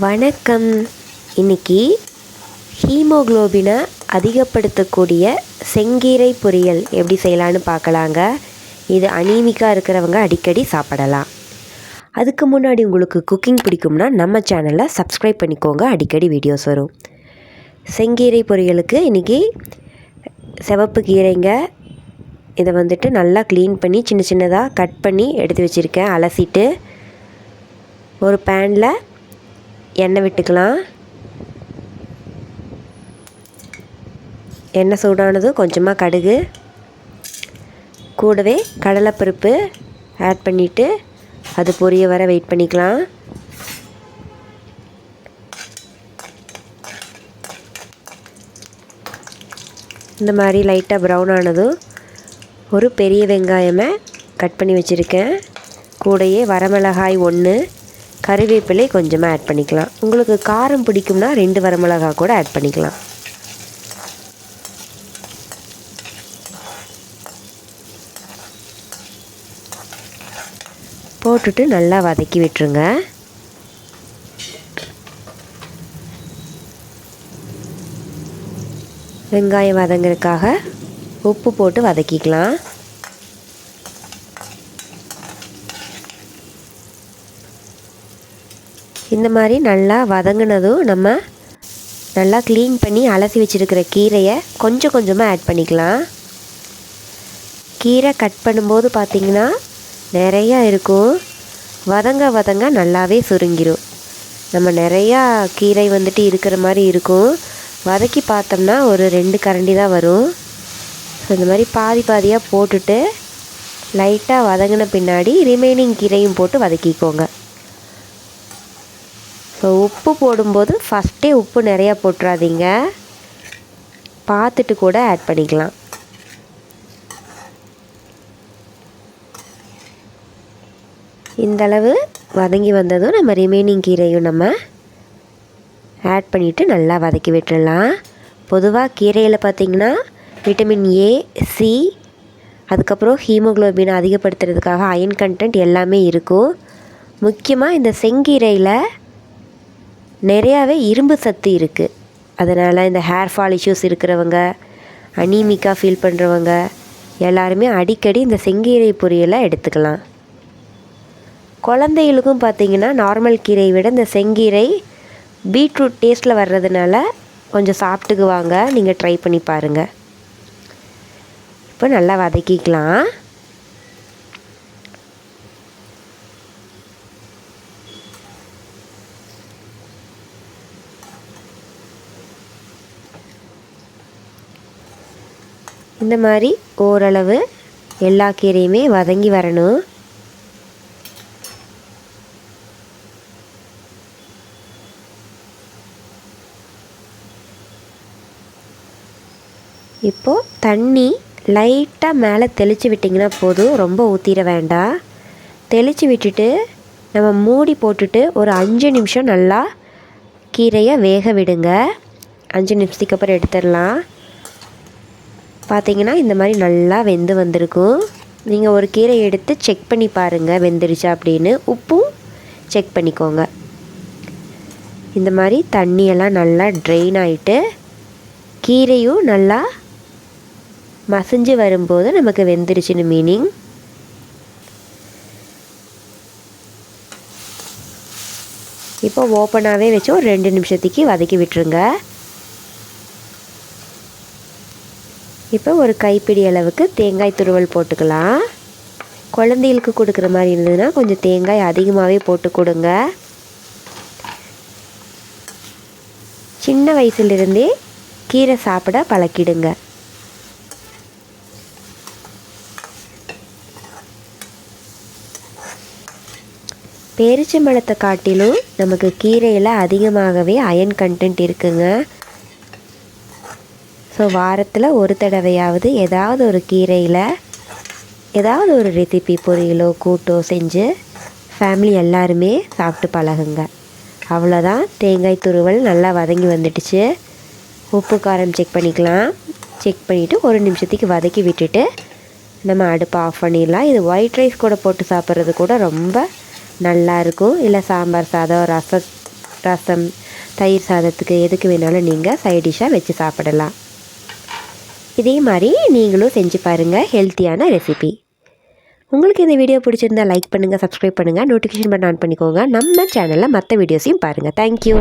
வணக்கம். இன்னைக்கு ஹீமோகுளோபினை அதிகப்படுத்தக்கூடிய செங்கீரை பொரியல் எப்படி செய்யலான்னு பார்க்கலாங்க. இது அனீமிக்காக இருக்கிறவங்க அடிக்கடி சாப்பிடலாம். அதுக்கு முன்னாடி உங்களுக்கு குக்கிங் பிடிக்கும்னா நம்ம சேனலை சப்ஸ்கிரைப் பண்ணிக்கோங்க. அடிக்கடி வீடியோஸ் வரும். செங்கீரை பொரியலுக்கு இன்றைக்கி சிவப்பு கீரைங்க. இதை வந்துட்டு நல்லா க்ளீன் பண்ணி சின்ன சின்னதாக கட் பண்ணி எடுத்து வச்சுருக்கேன். அலசிட்டு ஒரு பேனில் எண்ணெய் விட்டுக்கலாம். எண்ணெய் சூடானதும் கொஞ்சமாக கடுகு. கூடவே கடலைப்பருப்பு ஆட் பண்ணிவிட்டு அது பொரிய வர வெயிட் பண்ணிக்கலாம். இந்த மாதிரி லைட்டாக ப்ரௌன் ஆனதும் ஒரு பெரிய வெங்காயமே கட் பண்ணி வச்சுருக்கேன். கூடயே வரமிளகாய் ஒன்று கறிவேப்பிலை கொஞ்சமாக ஆட் பண்ணிக்கலாம். உங்களுக்கு காரம் பிடிக்கும்னா ரெண்டு வரமிளகாய் கூட ஆட் பண்ணிக்கலாம். போட்டுட்டு நல்லா வதக்கி விட்டுருங்க. வெங்காயம் வதங்கிறதுக்காக உப்பு போட்டு வதக்கிக்கலாம். இந்த மாதிரி நல்லா வதங்கினதும் நம்ம நல்லா க்ளீன் பண்ணி அலசி வச்சுருக்கிற கீரையை கொஞ்சம் கொஞ்சமாக ஆட் பண்ணிக்கலாம். கீரை கட் பண்ணும்போது பார்த்திங்கன்னா நிறையா இருக்கும். வதங்க வதங்க நல்லாவே சுருங்கிடும் நம்ம நிறையா கீரை வந்துட்டு இருக்கிற மாதிரி இருக்கும். வதக்கி பார்த்தோம்னா ஒரு ரெண்டு கரண்டி தான் வரும். ஸோ இந்த மாதிரி பாதி பாதியாக போட்டுட்டு லைட்டாக வதங்கின பின்னாடி ரிமைனிங் கீரையும் போட்டு வதக்கிக்கோங்க. இப்போ உப்பு போடும்போது ஃபஸ்ட்டே உப்பு நிறையா போட்டுறாதீங்க. பார்த்துட்டு கூட ஆட் பண்ணிக்கலாம். இந்தளவு வதங்கி வந்ததும் நம்ம ரிமைனிங் கீரையும் நம்ம ஆட் பண்ணிவிட்டு நல்லா வதக்கி விட்டுடலாம். பொதுவாக கீரையில் பார்த்திங்கன்னா விட்டமின் ஏ சி அதுக்கப்புறம் ஹீமோக்ளோபின் அதிகப்படுத்துறதுக்காக அயன் கண்டென்ட் எல்லாமே இருக்கும். முக்கியமாக இந்த செங்கீரையில் நிறையாவே இரும்பு சத்து இருக்குது அதனால் இந்த ஹேர் ஃபால் இஷ்யூஸ் இருக்கிறவங்க அனீமிக்காக ஃபீல் பண்ணுறவங்க எல்லாருமே அடிக்கடி இந்த செங்கீரை பொரியலை எடுத்துக்கலாம். குழந்தைகளுக்கும் பார்த்திங்கன்னா நார்மல் கீரையை விட இந்த செங்கீரை பீட்ரூட் டேஸ்ட்டில் வர்றதுனால கொஞ்சம் சாப்பிட்டுக்குவாங்க. நீங்கள் ட்ரை பண்ணி பாருங்கள் இப்போ நல்லா வதக்கிக்கலாம். இந்த மாதிரி ஓரளவு எல்லா கீரையுமே வதங்கி வரணும். இப்போது தண்ணி லைட்டாக மேலே தெளித்து விட்டிங்கன்னா போதும். ரொம்ப ஊற்றிட வேண்டாம். தெளித்து விட்டுட்டு நம்ம மூடி போட்டுட்டு ஒரு அஞ்சு நிமிஷம் நல்லா கீரையை வேக விடுங்க. அஞ்சு நிமிஷத்துக்கு அப்புறம் எடுத்துடலாம். பார்த்தீங்கன்னா இந்த மாதிரி நல்லா வெந்து வந்திருக்கும் நீங்கள் ஒரு கீரை எடுத்து செக் பண்ணி பாருங்கள் வெந்துருச்சா அப்படின்னு. உப்பும் செக் பண்ணிக்கோங்க. இந்த மாதிரி தண்ணியெல்லாம் நல்லா ட்ரெயின் ஆகிட்டு கீரையும் நல்லா மசிஞ்சு வரும்போது நமக்கு வெந்துருச்சுன்னு மீனிங் இப்போ ஓப்பனாகவே வச்சு ஒரு ரெண்டு நிமிஷத்துக்கு வதக்கி விட்டுருங்க. இப்போ ஒரு கைப்பிடி அளவுக்கு தேங்காய் துருவல் போட்டுக்கலாம். குழந்தைகளுக்கு கொடுக்குற மாதிரி இருந்ததுன்னா கொஞ்சம் தேங்காய் அதிகமாகவே போட்டு கொடுங்க. சின்ன வயசுலேருந்தே கீரை சாப்பிட பழக்கிடுங்க. பேரிச்சம்பழத்தை காட்டிலும் நமக்கு கீரையில் அதிகமாகவே அயன் கண்டென்ட் இருக்குங்க. ஸோ வாரத்தில் ஒரு தடவையாவது ஏதாவது ஒரு கீரையில் ஏதாவது ஒரு ரெசிபி பொரியலோ கூட்டோ செஞ்சு ஃபேமிலி எல்லாருமே சாப்பிட்டு பழகுங்க. அவ்வளோதான் தேங்காய் துருவல் நல்லா வதங்கி வந்துடுச்சு. உப்பு காரம் செக் பண்ணிக்கலாம். செக் பண்ணிவிட்டு ஒரு நிமிஷத்துக்கு வதக்கி விட்டுட்டு நம்ம அடுப்பை ஆஃப் பண்ணிடலாம். இது ஒயிட் ரைஸ் கூட போட்டு சாப்பிட்றது கூட ரொம்ப நல்லா இருக்கும். இல்லை சாம்பார் சாதம் ரச ரசம் தயிர் சாதத்துக்கு எதுக்கு வேணாலும் நீங்கள் சைட் டிஷ்ஷாக வச்சு சாப்பிடலாம். இதே மாதிரி நீங்களும் செஞ்சு பாருங்கள் ஹெல்த்தியான ரெசிபி உங்களுக்கு இந்த வீடியோ பிடிச்சிருந்தா லைக் பண்ணுங்கள் சப்ஸ்கிரைப் பண்ணுங்கள் நோட்டிஃபிகேஷன் பட்டன் ஆன் பண்ணிக்கோங்க. நம்ம சேனலில் மற்ற வீடியோஸையும் பாருங்கள் தேங்க்யூ